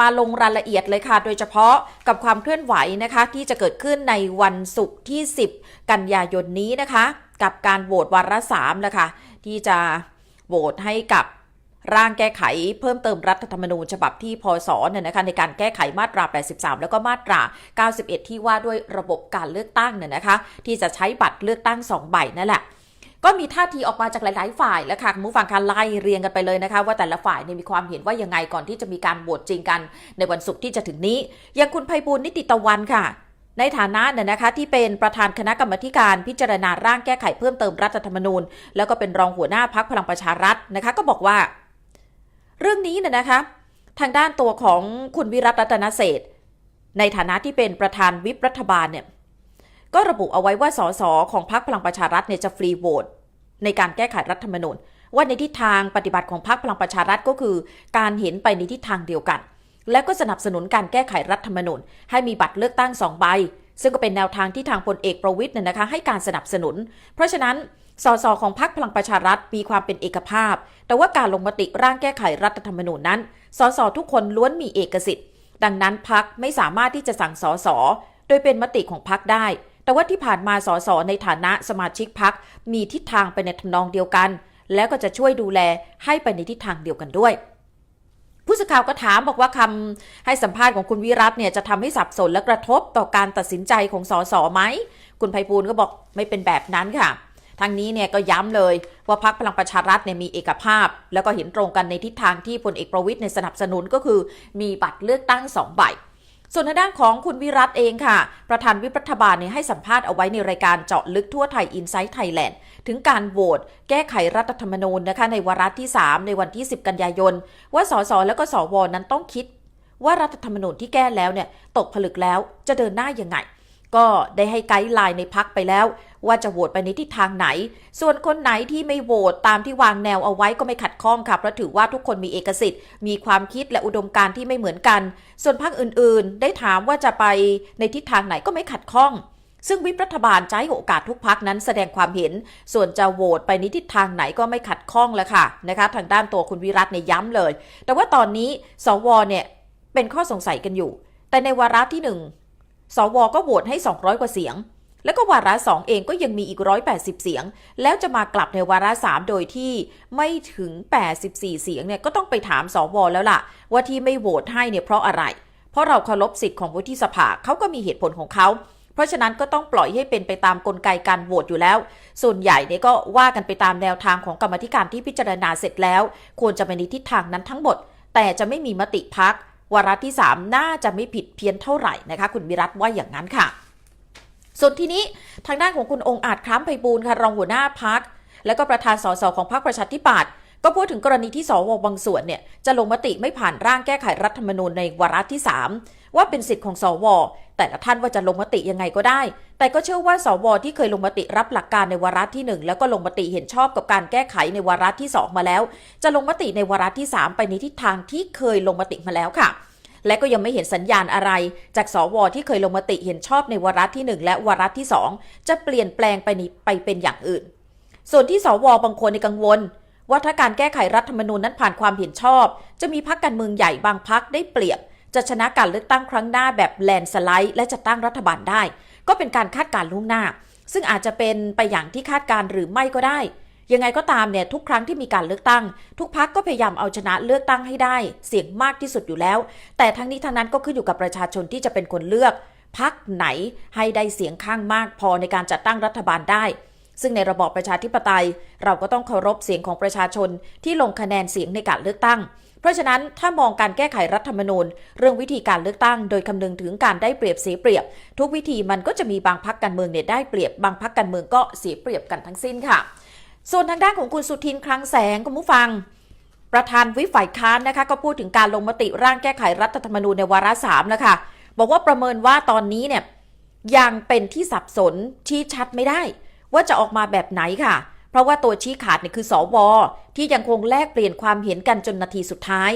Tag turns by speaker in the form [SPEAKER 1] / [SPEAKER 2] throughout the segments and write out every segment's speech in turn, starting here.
[SPEAKER 1] มาลงรายละเอียดเลยค่ะ โดยเฉพาะกับความเคลื่อนไหวนะคะที่จะเกิดขึ้นในวันศุกร์ที่ 10 กันยายนนี้นะคะ กับการโหวตวาระสามแล้วค่ะที่จะโหวตให้กับร่างแก้ไขเพิ่มเติมรัฐธรรมนูญฉบับที่พศเนี่ยนะคะในการแก้ไขมาตรา 83 แล้วก็มาตรา 91 ที่ว่าด้วยระบบการเลือกตั้งเนี่ยนะคะ ที่จะใช้บัตรเลือกตั้ง 2 ใบนั่นแหละ ก็มีท่าทีออกมาจากหลาย ๆ ฝ่ายแล้วค่ะคุณผู้ฟังคะไล่เรียงกันไปเลยนะคะ ว่าแต่ละฝ่ายเนี่ยมีความเห็นว่ายังไงก่อนที่จะมีการโหวตจริงกัน ในวันศุกร์ที่จะถึงนี้อย่างคุณไพบูลนิติตะวันค่ะในฐานะเนี่ยนะคะที่เป็นประธานคณะกรรมการพิจารณาร่างแก้ไขเพิ่มเติมรัฐธรรมนูญ แล้วก็เป็นรองหัวหน้าพักพลังประชารัฐนะคะก็บอกว่า เรื่องนี้เนี่ยนะคะ ทางด้านตัวของคุณวิรัตรัตนเศษในฐานะที่เป็นประธานวิปรัฐบาลเนี่ย ก็ระบุเอาไว้ว่าสสของพรรคพลังประชารัฐเนี่ยจะฟรีโหวตในการแก้ไขรัฐธรรมนูญว่าในทิศทางปฏิบัติของพรรคพลังประชารัฐก็คือ การเห็นไปในทิศทางเดียวกัน และก็สนับสนุนการแก้ไขรัฐธรรมนูญให้มีบัตรเลือกตั้งสองใบ ซึ่งก็เป็นแนวทางที่ทางพลเอกประวิทย์เนี่ยนะคะให้การสนับสนุน เพราะฉะนั้นสสของพรรคพลังประชารัฐมีความเป็นเอกภาพ แต่ว่าการลงมติร่างแก้ไขรัฐธรรมนูญนั้นสสทุกคนล้วนมีเอกสิทธิ์ ดังนั้นพักไม่สามารถที่จะสั่งสสโดยเป็นมติของพักได้ แต่ว่าที่ผ่านมาสสในฐานะสมาชิกพักมีทิศทางไปในทำนองเดียวกัน แล้วก็จะช่วยดูแลให้ไปในทิศทางเดียวกันด้วย ผู้สื่อข่าวก็ถามบอกว่าคำให้สัมภาษณ์ของคุณวิรัตเนี่ยจะทำให้สับสนและกระทบต่อการตัดสินใจของสสไหมคุณไพบูลก็บอกไม่เป็นแบบนั้นค่ะทางนี้เนี่ยก็ย้ำเลยว่าพักพลังประชารัฐเนี่ยมีเอกภาพ แล้วก็เห็นตรงกันในทิศทางที่พลเอกประวิทย์ในสนับสนุนก็คือ มีบัตรเลือกตั้งสองใบ ส่วนทางด้านของคุณวิรัตเองค่ะ ประธานวิปรัฐบาลเนี่ยให้สัมภาษณ์เอาไว้ในรายการเจาะลึกทั่วไทยอินไซต์ไทยแลนด์ถึงการโหวตแก้ไขรัฐธรรมนูญนะคะในวาระที่ 3 ในวันที่ 10 กันยายน ว่าสสและก็สวนั้นต้องคิด ว่ารัฐธรรมนูญที่แก้แล้วเนี่ยตกผลึกแล้วจะเดินหน้ายังไง ก็ได้ให้ไกด์ไลน์ในพักไปแล้ว ว่าจะโหวตไปในทิศทางไหน ส่วนคนไหนที่ไม่โหวตตามที่วางแนวเอาไว้ก็ไม่ขัดข้องค่ะเพราะถือว่าทุกคนมีเอกสิทธิ์ มีความคิดและอุดมการณ์ที่ไม่เหมือนกัน ส่วนพรรคอื่นๆ ได้ถามว่าจะไปในทิศทางไหนก็ไม่ขัดข้องซึ่งวิปรัฐบาลจะให้โอกาสทุกพักนั้นแสดงความเห็น ส่วนจะโหวตไปในทิศทางไหนก็ไม่ขัดข้องแล้วค่ะนะคะ ทางด้านตัวคุณวิรัตเนี่ยย้ำเลย แต่ว่าตอนนี้สวเนี่ยเป็นข้อสงสัยกันอยู่ แต่ในวาระที่หนึ่งสวก็โหวตให้ 200 กว่าเสียง แล้วก็วาระสองเองก็ยังมีอีก 180 เสียง แล้วจะมากลับในวาระสามโดยที่ไม่ถึง 84 เสียงเนี่ยก็ต้องไปถามสวแล้วล่ะ ว่าที่ไม่โหวตให้เนี่ยเพราะอะไร เพราะเราเคารพสิทธิ์ของวุฒิสภาเขาก็มีเหตุผลของเขา เพราะฉะนั้นก็ต้องปล่อยให้เป็นไปตามกลไกการโหวตอยู่แล้ว ส่วนใหญ่เนี่ยก็ว่ากันไปตามแนวทางของกรรมธิการที่พิจารณาเสร็จแล้ว ควรจะไปในทิศทางนั้นทั้งหมด แต่จะไม่มีมติพักวาระที่ 3 น่าจะไม่ผิดเพี้ยนเท่าไหร่นะคะ คุณวิรัตว่าอย่างนั้นค่ะ ส่วนที่นี้ทางด้านของคุณองค์อาจคล้ามไพบูลค่ะรองหัวหน้าพัก และก็ประธานสสของพรรคประชาธิปัตย์ก็พูดถึงกรณีที่สวบางส่วนเนี่ยจะลงมติไม่ผ่านร่างแก้ไขรัฐธรรมนูญในวาระที่ 3 ว่าเป็นสิทธิ์ของสว แต่ละท่านว่าจะลงมติยังไงก็ได้ แต่ก็เชื่อว่าสว ที่เคยลงมติรับหลักการในวาระที่ 1 แล้วก็ลงมติเห็นชอบกับการแก้ไขในวาระที่ 2 มาแล้ว จะลงมติในวาระที่ 3 ไปในทิศทางที่เคยลงมติมาแล้วค่ะ และก็ยังไม่เห็นสัญญาณอะไร จากสวที่เคยลงมติเห็นชอบในวาระที่ 1 และวาระที่ 2 จะเปลี่ยนแปลงไปนี้ไปเป็นอย่างอื่น ส่วนที่สวบางคนในกังวล ว่าถ้าการแก้ไขรัฐธรรมนูญนั้นผ่านความเห็นชอบ จะมีพรรคการเมืองใหญ่บางพรรคได้เปรียบ จะชนะการเลือกตั้งครั้งหน้าแบบแลนสไลด์และจะตั้งรัฐบาลได้ ก็เป็นการคาดการณ์ล่วงหน้า ซึ่งอาจจะเป็นไปอย่างที่คาดการหรือไม่ก็ได้ ยังไงก็ตามเนี่ยทุกครั้งที่มีการเลือกตั้ง ทุกพักก็พยายามเอาชนะเลือกตั้งให้ได้ เสียงมากที่สุดอยู่แล้ว แต่ทั้งนี้ทั้งนั้นก็ขึ้นอยู่กับประชาชนที่จะเป็นคนเลือกพักไหนให้ได้เสียงข้างมากพอในการจัดตั้งรัฐบาลได้ ซึ่งในระบอบประชาธิปไตย เราก็ต้องเคารพเสียงของประชาชนที่ลงคะแนนเสียงในการเลือกตั้ง เพราะฉะนั้นถ้ามองการแก้ไขรัฐธรรมนูญ เรื่องวิธีการเลือกตั้ง โดยคำนึงถึงการได้เปรียบเสียเปรียบ ทุกวิธีมันก็จะมีบางพักการเมืองเนี่ยได้เปรียบ บางพักการเมืองก็เสียเปรียบกันทั้งสิ้นค่ะ ส่วนทางด้านของคุณสุทินคลังแสงคุณผู้ฟัง ประธานวิฝ่ายค้านนะคะ ก็พูดถึงการลงมติร่างแก้ไขรัฐธรรมนูญในวาระสามแล้วค่ะบอกว่าประเมินว่าตอนนี้เนี่ยยังเป็นที่สับสนชี้ชัดไม่ได้ ว่าจะออกมาแบบไหนค่ะ เพราะว่าตัวชี้ขาดเนี่ยคือสวที่ยังคงแลกเปลี่ยนความเห็นกันจนนาทีสุดท้าย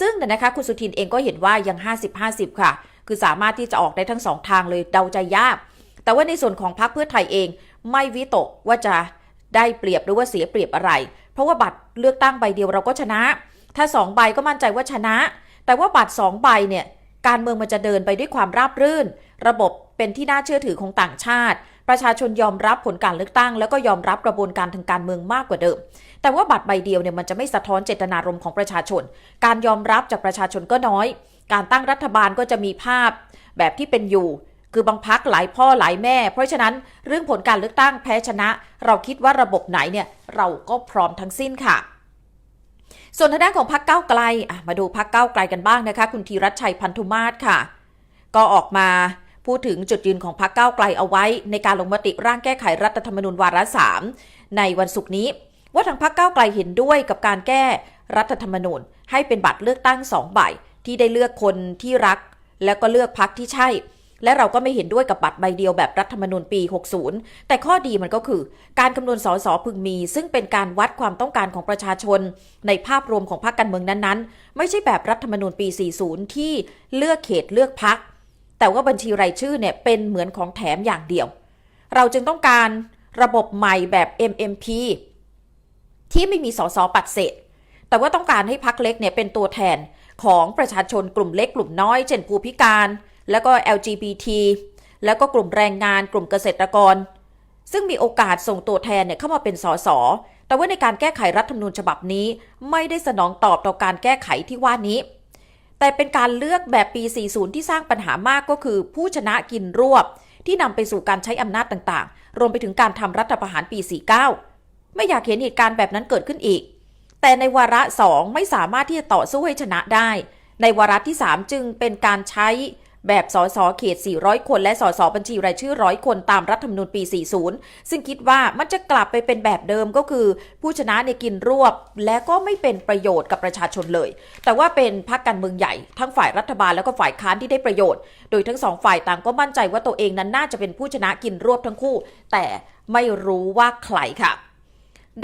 [SPEAKER 1] ซึ่งเนี่ยนะคะคุณสุทินเองก็เห็นว่ายัง 50-50 ค่ะ คือสามารถที่จะออกได้ทั้งสองทางเลยเดาใจยากแต่ว่าในส่วนของพรรคเพื่อไทยเองไม่วิตกว่าจะ ได้เปรียบหรือว่าเสียเปรียบอะไร เพราะว่าบัตรเลือกตั้งใบเดียวเราก็ชนะ ถ้าสองใบก็มั่นใจว่าชนะ แต่ว่าบัตรสองใบเนี่ยการเมืองมันจะเดินไปด้วยความราบรื่น ระบบเป็นที่น่าเชื่อถือของต่างชาติ ประชาชนยอมรับผลการเลือกตั้ง แล้วก็ยอมรับกระบวนการทางการเมืองมากกว่าเดิม แต่ว่าบัตรใบเดียวเนี่ยมันจะไม่สะท้อนเจตนารมณ์ของประชาชน การยอมรับจากประชาชนก็น้อย การตั้งรัฐบาลก็จะมีภาพแบบที่เป็นอยู่ คือบางพักหลายพ่อหลายแม่ เพราะฉะนั้นเรื่องผลการเลือกตั้งแพ้ชนะ เราคิดว่าระบบไหนเนี่ยเราก็พร้อมทั้งสิ้นค่ะส่วนทางด้านของพักเก้าไกล มาดูพักเก้าไกลกันบ้างนะคะ คุณธีรัชชัยพันธุมาศค่ะ ก็ออกมาพูดถึงจุดยืนของพักเก้าไกลเอาไว้ ในการลงมติร่างแก้ไขรัฐธรรมนูญวาระสามในวันศุกร์นี้ ว่าทางพักเก้าไกลเห็นด้วยกับการแก้รัฐธรรมนูญ ให้เป็นบัตรเลือกตั้งสองใบที่ได้เลือกคนที่รัก แล้วก็เลือกพักที่ใช่ และเราก็ไม่เห็นด้วยกับบัตรใบเดียวแบบรัฐธรรมนูญปี 60 แต่ข้อดีมันก็คือ การคำนวณสสพึงมี ซึ่งเป็นการวัดความต้องการของประชาชน ในภาพรวมของพรรคการเมืองนั้นๆ ไม่ใช่แบบรัฐธรรมนูญปี 40 ที่เลือกเขตเลือกพักแต่ว่าบัญชีรายชื่อเนี่ยเป็นเหมือนของแถมอย่างเดียว เราจึงต้องการระบบใหม่แบบ MMP ที่ไม่มีสสปัดเศษ แต่ว่าต้องการให้พักเล็กเนี่ยเป็นตัวแทนของประชาชนกลุ่มเล็กกลุ่มน้อย เช่นผู้พิการ แล้วก็ LGBT แล้วก็กลุ่มแรงงานกลุ่มเกษตรกร ซึ่งมีโอกาสส่งตัวแทนเนี่ยเข้ามาเป็นสสแต่ว่าในการแก้ไขรัฐธรรมนูญฉบับนี้ ไม่ได้สนองตอบต่อการแก้ไขที่ว่านี้ แต่เป็นการเลือกแบบปี 40 ที่สร้างปัญหามากก็คือ ผู้ชนะกินรวบ ที่นำไปสู่การใช้อำนาจต่างๆ รวมไปถึงการทำรัฐประหารปี 49 ไม่อยากเห็นเหตุการณ์แบบนั้นเกิดขึ้นอีก แต่ในวาระสองไม่สามารถที่จะต่อสู้ให้ชนะได้ ในวาระที่ 3 จึงเป็นการใช้ แบบสสเขต 400 คน และสสบัญชีรายชื่อร้อยคนตามรัฐธรรมนูญปี 40 ซึ่งคิดว่ามันจะกลับไปเป็นแบบเดิมก็คือ ผู้ชนะในยกินรวบ และก็ไม่เป็นประโยชน์กับประชาชนเลย แต่ว่าเป็นพรรคการเมืองใหญ่ ทั้งฝ่ายรัฐบาลแล้วก็ฝ่ายค้านที่ได้ประโยชน์ โดยทั้งสองฝ่ายต่างก็มั่นใจว่าตัวเองนั้นน่าจะเป็นผู้ชนะกินรวบทั้งคู่ แต่ไม่รู้ว่าใครค่ะ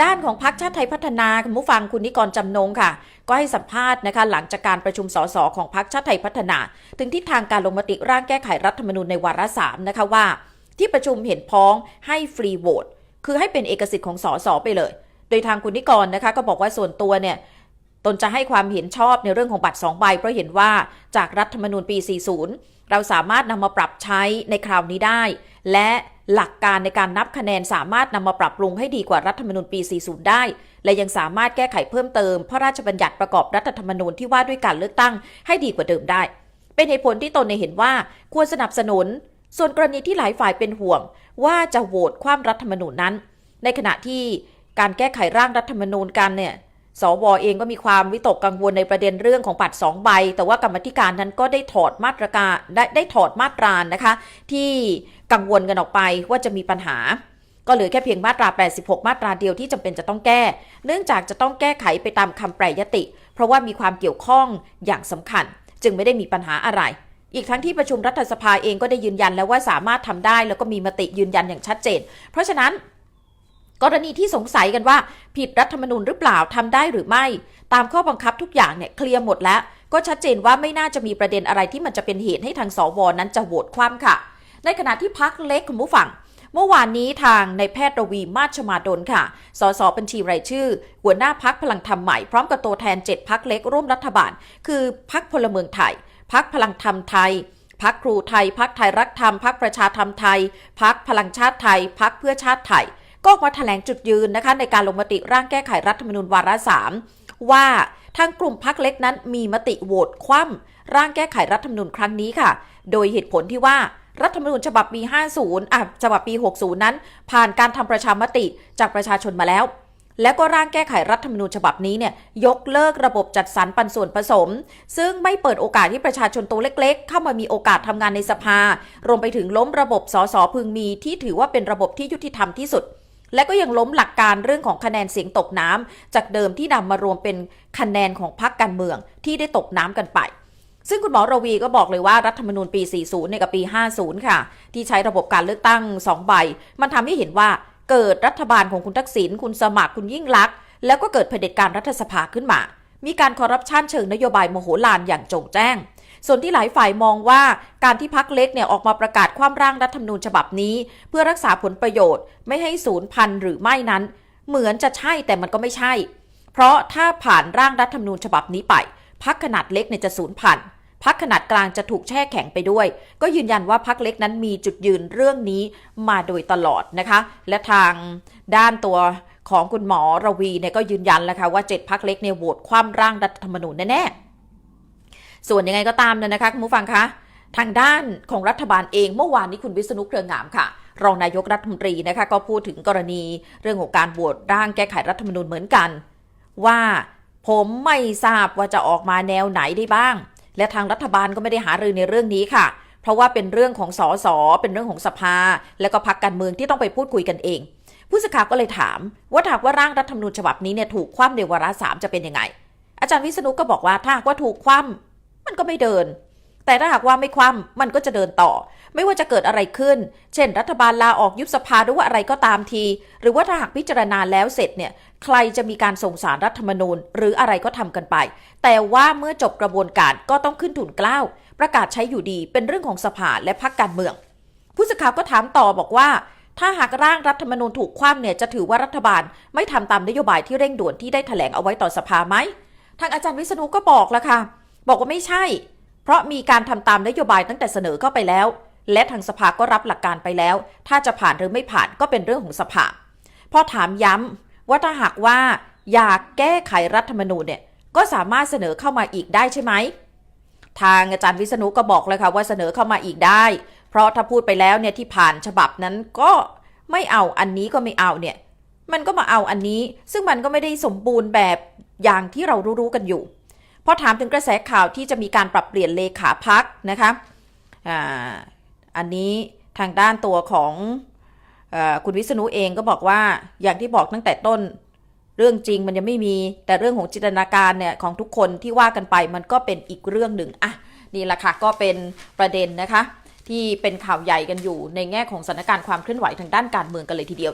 [SPEAKER 1] ด้านของพรรคชาติไทยพัฒนาคุณผู้ฟังคุณนิกรจำนงค่ะ ก็ให้สัมภาษณ์นะคะหลังจากการประชุมสสของพรรคชาติไทยพัฒนา ถึงทิศทางการลงมติร่างแก้ไขรัฐธรรมนูญในวาระสามนะคะว่า ที่ประชุมเห็นพ้องให้ฟรีโหวตคือให้เป็นเอกสิทธิ์ของสสไปเลย โดยทางคุณนิกรนะคะก็บอกว่าส่วนตัวเนี่ยตนจะให้ความเห็นชอบในเรื่องของบัตร2ใบเพราะเห็นว่าจากรัฐธรรมนูญปี 40 เราสามารถนำมาปรับใช้ในคราวนี้ได้ และ หลักการในการนับคะแนนสามารถนำมาปรับปรุงให้ดีกว่ารัฐธรรมนูญปี 40 ได้ และยังสามารถแก้ไขเพิ่มเติม พระราชบัญญัติประกอบรัฐธรรมนูญที่ว่าด้วยการเลือกตั้งให้ดีกว่าเดิมได้ เป็นเหตุผลที่ตนเห็นว่าควรสนับสนุน ส่วนกรณีที่หลายฝ่ายเป็นห่วง ว่าจะโหวตคว่ำรัฐธรรมนูญนั้น ในขณะที่การแก้ไขร่างรัฐธรรมนูญกันเนี่ย สวเองก็มีความวิตกกังวลในประเด็นเรื่องของบัตรสองใบ แต่ว่ากรรมธิการนั้นก็ได้ถอดมาตรการได้ได้ถอดมาตรานะคะ ที่กังวลกันออกไปว่าจะมีปัญหา ก็เหลือแค่เพียงมาตรา 86 มาตราเดียวที่จำเป็นจะต้องแก้ เนื่องจากจะต้องแก้ไขไปตามคำแปรยติ เพราะว่ามีความเกี่ยวข้องอย่างสำคัญ จึงไม่ได้มีปัญหาอะไร อีกทั้งที่ประชุมรัฐสภาเองก็ได้ยืนยันแล้วว่าสามารถทำได้ แล้วก็มีมติยืนยันอย่างชัดเจน เพราะฉะนั้น กรณีที่สงสัยกันว่า ผิดรัฐธรรมนูญหรือเปล่าทำได้หรือไม่ ตามข้อบังคับทุกอย่างเนี่ยเคลียร์หมดแล้ว ก็ชัดเจนว่าไม่น่าจะมีประเด็นอะไรที่มันจะเป็นเหตุให้ทางสวนั้นจะโหวตคว่ำค่ะ ในขณะที่พักเล็กคุณผู้ฟังเมื่อวานนี้ทางในแพทย์ระวีมาชมาดลค่ะ สสบัญชีรายชื่อ หัวหน้าพักพลังธรรมใหม่ พร้อมกับตัวแทน 7พักเล็กร่วมรัฐบาล คือพักพลเมืองไทย พักพลังธรรมไทย พักครูไทย พักไทยรักธรรม พักประชาธรรมไทย พักพลังชาติไทย พักเพื่อชาติไทย ก็ออกมาแถลงจุดยืนนะคะในการลงมติร่างแก้ไขรัฐธรรมนูญวาระสามว่าทางกลุ่มพักเล็กนั้นมีมติโหวตคว่ำร่างแก้ไขรัฐธรรมนูญครั้งนี้ค่ะ โดยเหตุผลที่ว่ารัฐธรรมนูญฉบับปี 50อะฉบับปี 60 นั้น ผ่านการทำประชามติจากประชาชนมาแล้ว แล้วก็ร่างแก้ไขรัฐธรรมนูญฉบับนี้เนี่ยยกเลิกระบบจัดสรรปันส่วนผสม ซึ่งไม่เปิดโอกาสให้ประชาชนตัวเล็ก ๆ เข้ามามีโอกาสทำงานในสภา รวมไปถึงล้มระบบสสพึงมีที่ถือว่าเป็นระบบที่ยุติธรรมที่สุด และก็ยังล้มหลักการเรื่องของคะแนนเสียงตกน้ำจากเดิมที่นำมารวมเป็นคะแนนของพรรคการเมืองที่ได้ตกน้ำกันไปซึ่งคุณหมอระวีก็บอกเลยว่ารัฐธรรมนูญปี 40 เนี่ยกับปี 50 ค่ะ ที่ใช้ระบบการเลือกตั้ง 2 ใบ มันทำให้เห็นว่าเกิดรัฐบาลของคุณทักษิณคุณสมัครคุณยิ่งลักษณ์แล้วก็เกิดเผด็จการรัฐสภาขึ้นมา มีการคอร์รัปชันเชิงนโยบายโมโหลานอย่างโจงแจ้ง ส่วนที่หลายฝ่ายมองว่าการที่พักเล็กเนี่ยออกมาประกาศความร่างรัฐธรรมนูญฉบับนี้ เพื่อรักษาผลประโยชน์ ไม่ให้สูญพันธุ์หรือไม่นั้น เหมือนจะใช่แต่มันก็ไม่ใช่ เพราะถ้าผ่านร่างรัฐธรรมนูญฉบับนี้ไป พักขนาดเล็กเนี่ยจะสูญพันธุ์พักขนาดกลางจะถูกแช่แข็งไปด้วย ก็ยืนยันว่าพักเล็กนั้นมีจุดยืนเรื่องนี้มาโดยตลอดนะคะ และทางด้านตัวของคุณหมอระวีเนี่ยก็ยืนยันแล้วค่ะว่าเจ็ดพักเล็กเนี่ยโหวตคว่ำร่างรัฐธรรมนูญแน่ๆ ส่วนยังไงก็ตามเนี่ยนะคะคุณผู้ฟังคะทางด้านของรัฐบาลเองเมื่อวานนี้คุณวิษณุเครืองามค่ะ รองนายกรัฐมนตรีนะคะก็พูดถึงกรณีเรื่องของการโหวตร่างแก้ไขรัฐธรรมนูญเหมือนกัน ว่าผมไม่ทราบว่าจะออกมาแนวไหนได้บ้าง และทางรัฐบาลก็ไม่ได้หารือในเรื่องนี้ค่ะ เพราะว่าเป็นเรื่องของสสเป็นเรื่องของสภา แล้วก็พักการเมืองที่ต้องไปพูดคุยกันเอง ผู้สื่อข่าวก็เลยถาม ว่าถ้าหากว่าร่างรัฐธรรมนูญฉบับนี้เนี่ยถูกคว่ำในวาระสามจะเป็นยังไง อาจารย์วิษณุก็บอกว่าถ้าว่าถูกคว่ำ มันก็ไม่เดิน แต่ถ้าหากว่าไม่คว่ำมันก็จะเดินต่อ ไม่ว่าจะเกิดอะไรขึ้น เช่น รัฐบาลลาออกยุบสภาหรือว่าอะไรก็ตามที หรือว่าถ้าหากพิจารณาแล้วเสร็จเนี่ยใครจะมีการส่งสารรัฐธรรมนูญ หรืออะไรก็ทำกันไป แต่ว่าเมื่อจบกระบวนการก็ต้องขึ้นทุนเกล้าประกาศใช้อยู่ดีเป็นเรื่องของสภาและพรรคการเมือง ผู้สื่อข่าวก็ถามต่อบอกว่าถ้าหากร่างรัฐธรรมนูญถูกคว่ำเนี่ยจะถือว่ารัฐบาลไม่ทำตามนโยบายที่เร่งด่วนที่ได้แถลงเอาไว้ต่อสภาไหม ทางอาจารย์วิษณุก็บอกแล้วค่ะ บอกว่าไม่ใช่ เพราะมีการทำตามนโยบายตั้งแต่เสนอเข้าไปแล้ว และทางสภาก็รับหลักการไปแล้ว ถ้าจะผ่านหรือไม่ผ่านก็เป็นเรื่องของสภาพอถามย้ำว่าถ้าหากว่าอยากแก้ไขรัฐธรรมนูญเนี่ยก็สามารถเสนอเข้ามาอีกได้ใช่ไหม ทางอาจารย์วิษณุก็บอกเลยค่ะว่าเสนอเข้ามาอีกได้ เพราะถ้าพูดไปแล้วเนี่ยที่ผ่านฉบับนั้นก็ไม่เอาอันนี้ก็ไม่เอาเนี่ย มันก็มาเอาอันนี้ ซึ่งมันก็ไม่ได้สมบูรณ์แบบอย่างที่เรารู้ๆกันอยู่ พอถามถึงกระแสข่าวที่จะมีการปรับเปลี่ยนเลขาพักนะคะอันนี้ทางด้านตัวของอคุณวิษณุเองก็บอกว่าอย่างที่บอกตั้งแต่ต้นเรื่องจริงมันยังไม่มีแต่เรื่องของจินตนาการเนี่ยของทุกคนที่ว่ากันไปมันก็เป็นอีกเรื่องหนึ่งอะนี่แหละค่ะก็เป็นประเด็นนะคะ ที่เป็นข่าวใหญ่กันอยู่ในแง่ของสถานการณ์ความเคลื่อนไหวทางด้านการเมืองกันเลยทีเดียว